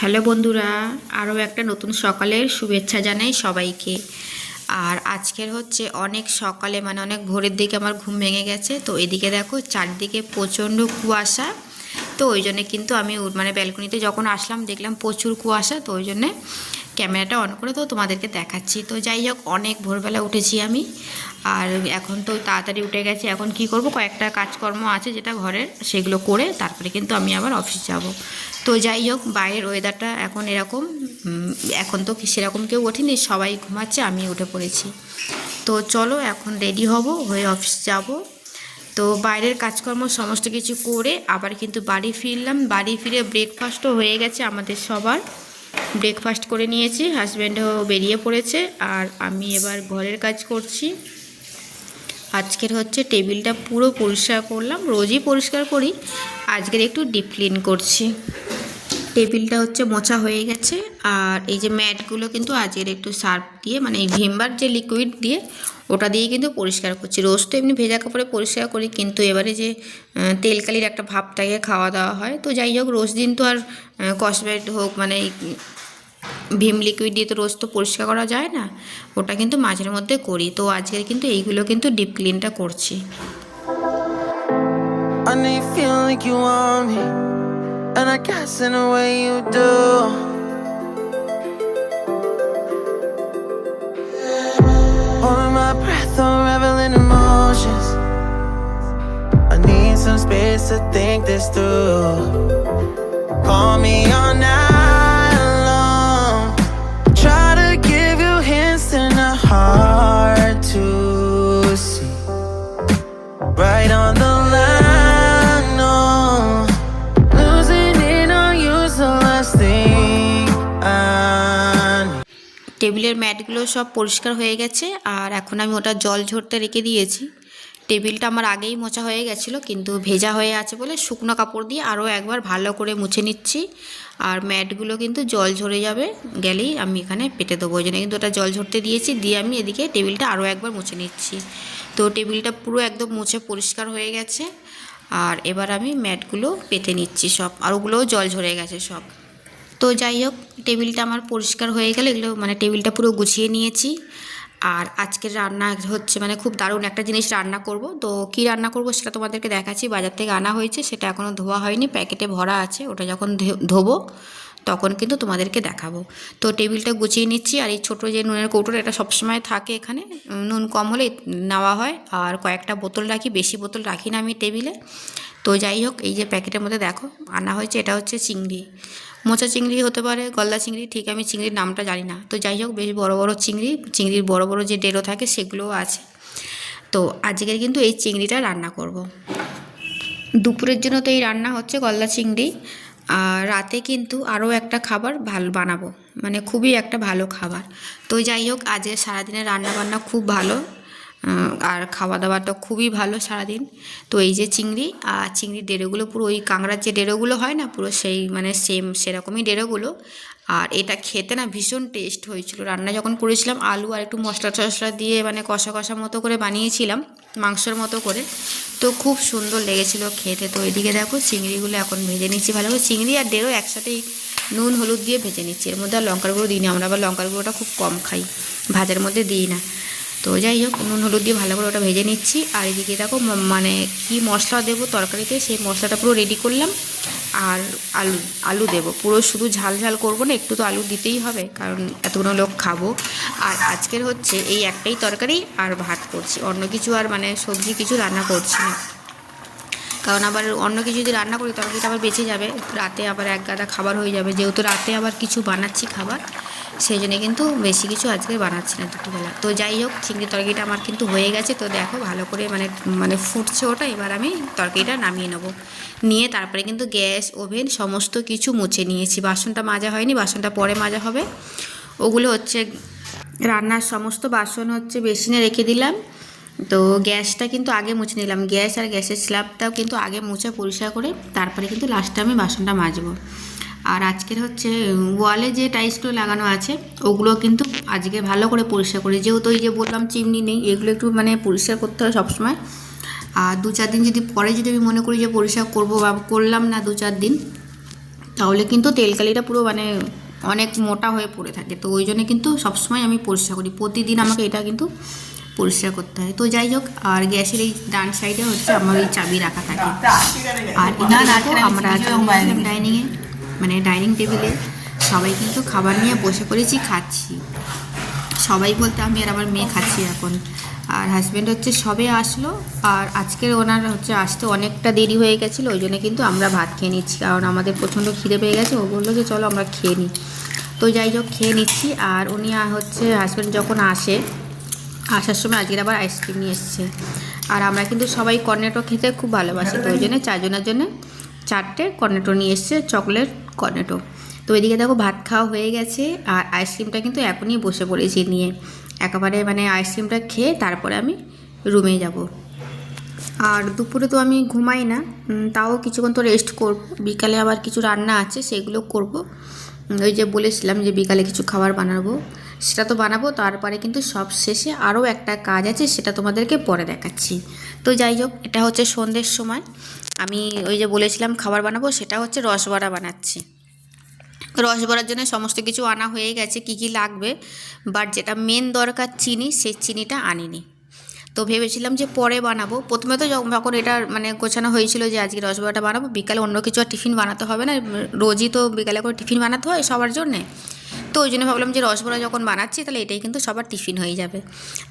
Hello বন্ধুরা, আরও একটা নতুন সকালের শুভেচ্ছা জানাই সবাইকে। আর আজকের হচ্ছে অনেক সকালে মানে অনেক ভোরের দিকে আমার ঘুম ভেঙে গেছে। তো এদিকে দেখো, চারদিকে প্রচণ্ড কুয়াশা। তো ওই জন্যে কিন্তু আমি মানে ব্যালকনিতে যখন আসলাম, দেখলাম প্রচুর কুয়াশা। তো ওই জন্যে ক্যামেরাটা অন করে তো তোমাদেরকে দেখাচ্ছি। তো যাই হোক, অনেক ভোরবেলা উঠেছি আমি। আর এখন তো তাড়াতাড়ি উঠে গেছি। এখন কি করব? কয়েকটা কাজকর্ম আছে যেটা ঘরের, সেগুলো করে তারপরে কিন্তু আমি আবার অফিস যাব। তো যাই হোক, বাইরের ওয়েদারটা এখন এরকম। এখন তো সেরকম কেউ ওঠেনি, সবাই ঘুমাচ্ছে, আমি উঠে পড়েছি। তো চলো, এখন রেডি হব, হয়ে অফিস যাব। তো বাইরের কাজকর্ম সমস্ত কিছু করে আবার কিন্তু বাড়ি ফিরলাম। বাড়ি ফিরে ব্রেকফাস্টও হয়ে গেছে আমাদের সবার। ব্রেকফাস্ট করে নিয়েছি হাজব্যান্ডও বেরিয়ে পড়েছে, আর আমি এবার ঘরের কাজ করছি। আজকের হচ্ছে টেবিলটা পুরো পরিষ্কার করলাম, রোজই পরিষ্কার করি, আজকের একটু ডিপ ক্লিন করছি। টেবিলটা হচ্ছে মোছা হয়ে গেছে, আর এই যে ম্যাটগুলো কিন্তু আজকের একটু সার্ফ দিয়ে মানে এই ভিমবার যে লিকুইড দিয়ে, ওটা দিয়ে কিন্তু পরিষ্কার করছি। রোজ তো এমনি ভেজা কাপড়ে পরিষ্কার করি, কিন্তু এবারে যে তেলকালির একটা ভাব থাকে খাওয়া দাওয়া হয়, তো যাই হোক, রোজ দিন তো আর কসমেট হোক মানে ভীম লিকুইড দিয়ে তো রোজ তো পরিষ্কার করা যায় না। ওটা কিন্তু মাঝের মধ্যে করি। তো আজকে কিন্তু এইগুলো কিন্তু ডিপ ক্লিনটা করছি। Some space to think this through. Call me on now. ম্যাটগুলো সব পরিষ্কার হয়ে গেছে আর এখন আমি ওটা জল ঝরতে রেখে দিয়েছি। টেবিলটা আমার আগেই মোছা হয়ে গেছিল, কিন্তু ভেজা হয়ে আছে বলে শুকনো কাপড় দিয়ে আরও একবার ভালো করে মুছে নিচ্ছি। আর ম্যাটগুলো কিন্তু জল ঝরে যাবে গেলেই আমি এখানে পেটে দেবো, ওই জন্য কিন্তু ওটা জল ঝরতে দিয়েছি, দিয়ে আমি এদিকে টেবিলটা আরও একবার মুছে নিচ্ছি। তো টেবিলটা পুরো একদম মুছে পরিষ্কার হয়ে গেছে। আর এবার আমি ম্যাটগুলো পেতে নিচ্ছি সব, আর ওগুলোও জল ঝরে গেছে সব। তো যাই হোক, টেবিলটা আমার পরিষ্কার হয়ে গেলে। এগুলো মানে টেবিলটা পুরো গুছিয়ে নিয়েছি। আর আজকের রান্না হচ্ছে মানে খুব দারুণ একটা জিনিস রান্না করব। তো কি রান্না করব সেটা তোমাদেরকে দেখাচ্ছি। বাজার থেকে আনা হয়েছে, সেটা এখনও ধোয়া হয়নি। প্যাকেটে ভরা আছে, ওটা যখন ধোবো তখন কিন্তু তোমাদেরকে দেখাবো। তো টেবিলটা গুছিয়ে নিচ্ছি। আর এই ছোটো যে নুনের কৌটোটা, এটা সবসময় থাকে এখানে। নুন কম হলে নেওয়া হয়। আর কয়েকটা বোতল রাখি, বেশি বোতল রাখি না আমি টেবিলে। তো যাই হোক, এই যে প্যাকেটের মধ্যে দেখো, আনা হয়েছে, এটা হচ্ছে চিংড়ি। মোচা চিংড়ি হতে পারে, গলদা চিংড়ি, ঠিক আমি চিংড়ির নামটা জানি না। তো যাই হোক, বেশ বড় বড় চিংড়ি, চিংড়ির বড় বড় যে ডেরো থাকে, সেগুলোও আছে। তো আজকের কিন্তু এই চিংড়িটা রান্না করব। দুপুরের জন্য তো এই রান্না হচ্ছে গলদা চিংড়ি। আর রাতে কিন্তু আরও একটা খাবার ভালো বানাবো। মানে খুবই একটা ভালো খাবার। তো যাই হোক, আজকে সারাদিনের রান্না বান্না খুব ভালো। আর খাওয়া দাওয়াটা খুবই ভালো সারাদিন। তো এই যে চিংড়ি আর চিংড়ির ডেরোগুলো পুরো ওই কাঁকড়ার যে ডেরোগুলো হয় না, পুরো সেই মানে সেম সেরকমই ডেরোগুলো। আর এটা খেতে না ভীষণ টেস্ট হয়েছিল। রান্না যখন করেছিলাম আলু আর একটু মশলা টশলা দিয়ে মানে কষা কষা মতো করে বানিয়েছিলাম, মাংসের মতো করে। তো খুব সুন্দর লেগেছিল খেতে। তো এদিকে দেখো চিংড়িগুলো এখন ভেজে নিচ্ছি ভালো করে। চিংড়ি আর ডেরো একসাথেই নুন, হলুদ দিয়ে ভেজে নিচ্ছি। এর মধ্যে আর লঙ্কার গুঁড়ো দিই না আমরা, আবার লঙ্কার গুঁড়োটা খুব কম খাই। ভাজার মধ্যে দিই না। তো যাই হোক নুন, হলুদ দিয়ে ভালো করে ওটা ভেজে নিচ্ছি। আর এদিকে দেখো মানে কি মশলা দেবো তরকারিতে, সেই মশলাটা পুরো রেডি করলাম। আর আলু আলু দেব। পুরো শুধু ঝাল ঝাল করব না, একটু তো আলু দিতেই হবে, কারণ এতগুলো লোক খাব। আর আজকের হচ্ছে এই একটাই তরকারি, আর ভাত করছি। অন্য কিছু আর মানে সবজি কিছু রান্না করছি না। কারণ আবার অন্য কিছু যদি রান্না করি, তরকারিটা আবার বেঁচে যাবে। রাতে আবার এক গাদা খাবার হয়ে যাবে। যেহেতু রাতে আবার কিছু বানাচ্ছি খাবার সেই জন্য কিন্তু বেশি কিছু আজকে বানাচ্ছি না দুপুরবেলা। তো যাই হোক, চিংড়ি তরকারিটা আমার কিন্তু হয়ে গেছে। তো দেখো, ভালো করে মানে মানে ফুটছে ওটা। এবার আমি তরকারিটা নামিয়ে নেব। নিয়ে তারপরে কিন্তু গ্যাস, ওভেন, সমস্ত কিছু মুছে নিয়েছি। বাসনটা মাজা হয়নি, বাসনটা পরে মাজা হবে। ওগুলো হচ্ছে রান্নার সমস্ত বাসন হচ্ছে বেসিনে রেখে দিলাম। তো গ্যাসটা কিন্তু আগে মুছে নিলাম। গ্যাস আর গ্যাসের স্ল্যাবটাও কিন্তু আগে মুছে পরিষ্কার করে তারপরে কিন্তু লাস্টে আমি বাসনটা মাজবো। আর আজকের হচ্ছে ওয়ালে যে টাইলসগুলো লাগানো আছে, ওগুলো কিন্তু আজকে ভালো করে পরিষ্কার করি। যেহেতু ওই যে বললাম চিমনি নেই, এগুলো একটু মানে পরিষ্কার করতে হয় সবসময়। আর দু চার দিন যদি পরে যদি আমি মনে করি যে পরিষ্কার করব বা করলাম না দু চার দিন, তাহলে কিন্তু তেলকালিটা পুরো মানে অনেক মোটা হয়ে পড়ে থাকে। তো ওই জন্য কিন্তু সবসময় আমি পরিষ্কার করি। প্রতিদিন আমাকে এটা কিন্তু পরিষ্কার করতে হয়। তো যাই হোক আর গ্যাসের এই ডান সাইডে হচ্ছে আমার এই চাবি রাখা থাকে। আর এদিকে দেখো আমরা ডাইনিংয়ে মানে ডাইনিং টেবিলে সবাই কিন্তু খাবার নিয়ে বসে পড়েছি খাচ্ছি। সবাই বলতে আমি আর আমার মেয়ে খাচ্ছি এখন। আর হাজব্যান্ড হচ্ছে সবে আসলো আর আজকের ওনার হচ্ছে আসতে অনেকটা দেরি হয়ে গেছিল ওই জন্য কিন্তু আমরা ভাত খেয়ে নিচ্ছি। কারণ আমাদের প্রচণ্ড খিদে পেয়ে গেছে ও বলল যে চলো আমরা খেয়ে নিই। তো যাই হোক খেয়ে নিচ্ছি। আর উনি হচ্ছে হাজব্যান্ড যখন আসে আসার সময় আজকের আবার আইসক্রিম নিয়ে এসছে। আর আমরা কিন্তু সবাই কর্নেটো খেতে খুব ভালোবাসি, তো ওই জন্য চারজনের জন্য চারটে কর্নেটো নিয়ে এসছে চকলেট কর্নেটো তো এদিকে দেখো ভাত খাওয়া হয়ে গেছে, আর আইসক্রিমটা কিন্তু এখনই বসে পড়েছি নিয়ে। একেবারে মানে আইসক্রিমটা খেয়ে তারপরে আমি রুমে যাব। আর দুপুরে তো আমি ঘুমাই না তাও কিছুক্ষণ তো রেস্ট করব। বিকালে আবার কিছু রান্না আছে, সেগুলো করব। ওই যে বলেছিলাম যে বিকালে কিছু খাবার বানাবো। সেটা তো বানাবো, তারপরে কিন্তু সব শেষে আরও একটা কাজ আছে, সেটা তোমাদেরকে পরে দেখাচ্ছি। তো যাই হোক, এটা হচ্ছে সন্ধ্যের সময়। আমি ওই যে বলেছিলাম খাবার বানাবো, সেটা হচ্ছে রসবড়া বানাচ্ছি। রস ভরার জন্য সমস্ত কিছু আনা হয়ে গেছে, কি কি লাগবে বাট যেটা মেন দরকার চিনি, সেই চিনিটা আনিনি। তো ভেবেছিলাম যে পরে বানাবো। প্রথমে তো যখন যখন এটা মানে গোছানো হয়েছিল যে আজকে রসবড়াটা বানাবো, বিকালে অন্য কিছু আর টিফিন বানাতে হবে না, রোজই তো বিকালে করে টিফিন বানাতে হয় সবার জন্যে। তো ওই জন্য ভাবলাম যে রসবড়া যখন বানাচ্ছি, তাহলে এটাই কিন্তু সবার টিফিন হয়ে যাবে।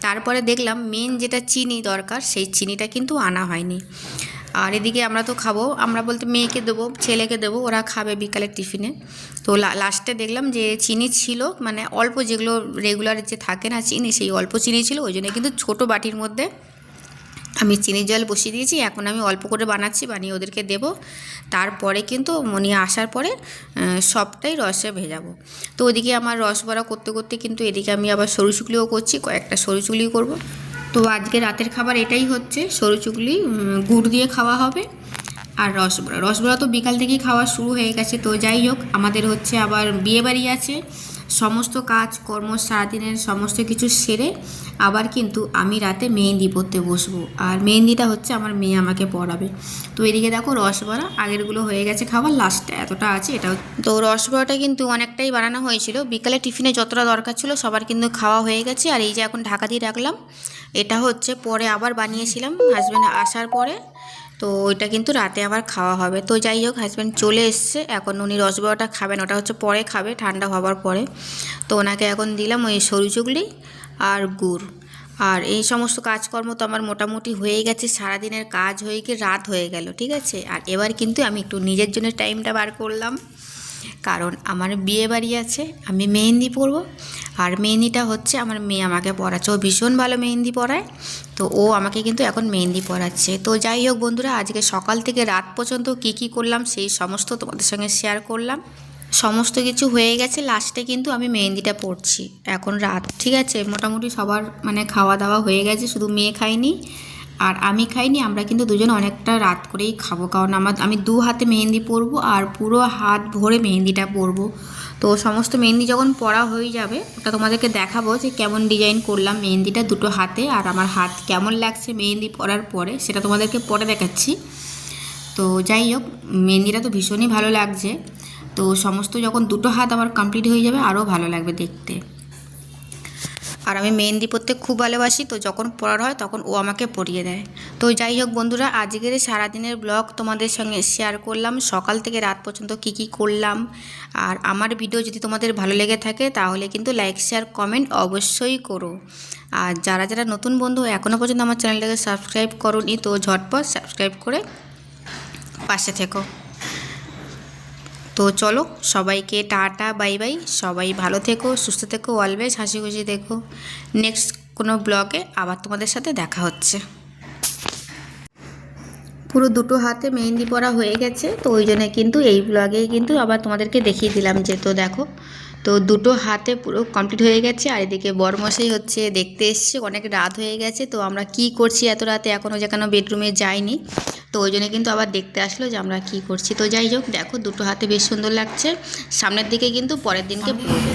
তারপরে দেখলাম মেন যেটা চিনি দরকার, সেই চিনিটা কিন্তু আনা হয়নি। আর এদিকে আমরা তো খাব, আমরা বলতে মেয়েকে দেবো, ছেলেকে দেবো, ওরা খাবে বিকালের টিফিনে। তো লাস্টে দেখলাম যে চিনি ছিল মানে অল্প যেগুলো রেগুলার যে থাকে না চিনি, সেই অল্প চিনি ছিল, ওই জন্য কিন্তু ছোটো বাটির মধ্যে আমি চিনির জল বসিয়ে দিয়েছি, এখন আমি অল্প করে বানাচ্ছি, বানিয়ে ওদেরকে দেব। তারপরে কিন্তু মনি আসার পরে সবটাই রসে ভেজাবো। তো ওদিকে আমার রস বড়া করতে করতে কিন্তু এদিকে আমি আবার সরু চুকলিও করছি, কয়েকটা সরু চুকলিও করব। তো আজকে রাতের খাবার এটাই হচ্ছে, সরু চুকলি গুড় দিয়ে খাওয়া হবে আর রসবড়া রসবড়া তো বিকাল থেকেই খাওয়া শুরু হয়ে গেছে, তো যাই হোক, আমাদের হচ্ছে আবার বিয়ে বাড়ি আছে। সমস্ত কাজ, কর্ম সারাদিনের সমস্ত কিছু সেরে আবার কিন্তু আমি রাতে মেহেন্দি পরতে বসবো। আর মেহেন্দিটা হচ্ছে আমার মেয়ে আমাকে পড়াবে। তো এদিকে দেখো রসবড়া আগেরগুলো হয়ে গেছে খাবার লাস্টে এতটা আছে, এটাও তো রসবড়াটা কিন্তু অনেকটাই বানানো হয়েছিল। বিকালে টিফিনে যতটা দরকার ছিল সবার কিন্তু খাওয়া হয়ে গেছে। আর এই যে এখন ঢাকা দিয়ে রাখলাম, এটা হচ্ছে পরে আবার বানিয়েছিলাম। হাজব্যান্ড আসার পরে তো ওইটা কিন্তু রাতে আবার খাওয়া হবে। তো যাই হোক হাজব্যান্ড চলে এসছে। এখন উনি রসবড়াটা খাবেন, ওটা হচ্ছে পরে খাবে, ঠান্ডা হওয়ার পরে। তো ওনাকে এখন দিলাম ওই সরু চুগলি আর গুড়। আর এই সমস্ত কাজকর্ম তো আমার মোটামুটি হয়ে গেছে, সারাদিনের কাজ হয়ে গিয়ে রাত হয়ে গেল, ঠিক আছে? আর এবার কিন্তু আমি একটু নিজের জন্য টাইমটা বার করলাম। কারণ আমার বিয়ে বাড়ি আছে, আমি মেহেন্দি পরবো। আর মেহেন্দিটা হচ্ছে আমার মেয়ে আমাকে পড়াচ্ছে। ও ভীষণ ভালো মেহেন্দি পড়ায়। তো ও আমাকে কিন্তু এখন মেহেন্দি পড়াচ্ছে। তো যাই হোক বন্ধুরা, আজকে সকাল থেকে রাত পর্যন্ত কি কি করলাম সেই সমস্ত তোমাদের সঙ্গে শেয়ার করলাম। সমস্ত কিছু হয়ে গেছে লাস্টে কিন্তু আমি মেহেন্দিটা পড়ছি এখন রাত, ঠিক আছে? মোটামুটি সবার মানে খাওয়া দাওয়া হয়ে গেছে, শুধু মেয়ে খায়নি। আর আমি খাইনি, আমরা কিন্তু দুজন অনেকটা রাত করেই খাব। কারণ আমার, আমি দু হাতে মেহেন্দি পরবো আর পুরো হাত ভরে মেহেন্দিটা পরবো। তো সমস্ত মেহেন্দি যখন পরা হয়ে যাবে, ওটা তোমাদেরকে দেখাবো যে কেমন ডিজাইন করলাম মেহেন্দিটা দুটো হাতে আর আমার হাত কেমন লাগছে মেহেন্দি পরার পরে, সেটা তোমাদেরকে পরে দেখাচ্ছি। তো যাই হোক, মেহেন্দিটা তো ভীষণই ভালো লাগছে। তো সমস্ত যখন দুটো হাত আমার কমপ্লিট হয়ে যাবে, আরও ভালো লাগবে দেখতে। আর আমি মেহেন্দি পরতে খুব ভালোবাসি, তো যখন পড়ার হয় তখন ও আমাকে পরিয়ে দেয়। তো যাই হোক বন্ধুরা, আজকের সারাদিনের ব্লগ তোমাদের সঙ্গে শেয়ার করলাম। সকাল থেকে রাত পর্যন্ত কি কি করলাম। আর আমার ভিডিও যদি তোমাদের ভালো লেগে থাকে, তাহলে কিন্তু লাইক শেয়ার কমেন্ট অবশ্যই করো। আর যারা যারা নতুন বন্ধু এখনও পর্যন্ত আমার চ্যানেলটাকে সাবস্ক্রাইব করোনি, তো ঝটপট সাবস্ক্রাইব করে পাশে থেকো। তো চলো, সবাইকে টাটা, বাই বাই। সবাই ভালো থেকো, সুস্থ থেকো অলওয়েজ হাসি খুশি দেখো নেক্সট কোনো ব্লগে আবার তোমাদের সাথে দেখা হচ্ছে। পুরো দুটো হাতে মেহেন্দি পরা হয়ে গেছে, তো ওই জন্য কিন্তু এই ব্লগে কিন্তু আবার তোমাদেরকে দেখিয়ে দিলাম যে, তো দেখো, তো দুটো হাতে পুরো কমপ্লিট হয়ে গেছে, আর এদিকে বরমশাই হচ্ছে দেখতে এসছে, অনেক রাত হয়ে গেছে, তো আমরা কি করছি এত রাতে এখনও যে যেখানে বেডরুমে যাইনি, তো ওই জন্য কিন্তু আবার দেখতে আসলো যে আমরা কি করছি, তো যাই হোক, দেখো দুটো হাতে বেশ সুন্দর লাগছে, সামনের দিকে কিন্তু পরের দিনকে পরবে